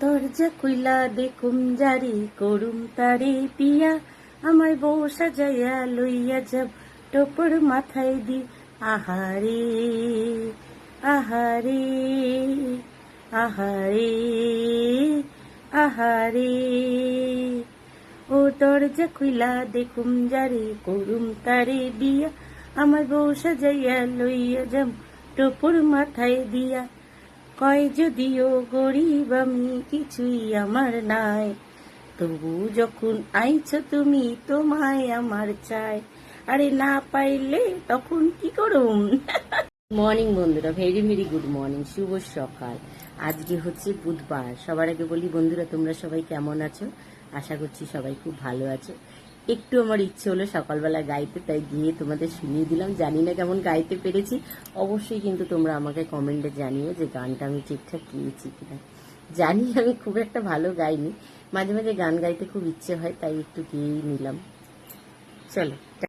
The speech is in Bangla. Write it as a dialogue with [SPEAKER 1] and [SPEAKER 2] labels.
[SPEAKER 1] দরজা খুইলা দেখুম জারি, করুম তারে পিয়া। আমায় বউ সাজাইয়া লইয়া যাব টোপর মাথায় দি। আহারে আহারে আহারে আহারে। ও দরজা খুইলা দেখুম যারে করুম তারে বিয়া আমার বউ সাজাইয়া লইয়া যাম টোপর মাথায় দিয়া। কয় যদিও গরিব, আমি কিছুই আমার নাই। তবু যখন আইছ তুমি, তোমায় আমার চাই। আরে না পাইলে তখন কি করুম? মর্নিং বন্ধুরা, ভেরি ভেরি গুড মর্নিং, শুভ সকাল। আজকে হচ্ছে বুধবার। সবার আগে বলি, বন্ধুরা, তোমরা সবাই কেমন আছো? আশা করছি সবাই খুব ভালো আছো। একটু আমার ইচ্ছে হলো সকালবেলা গাইতে, তাই গিয়ে তোমাদের শুনিয়ে দিলাম। জানি না কেমন গাইতে পেরেছি। অবশ্যই কিন্তু তোমরা আমাকে কমেন্টে জানিও যে গানটা আমি ঠিকঠাক গিয়েছি কিনা। জানি আমি খুব একটা ভালো গাইনি। মাঝে মাঝে গান গাইতে খুব ইচ্ছে হয়, তাই একটু গিয়েই নিলাম। চলো।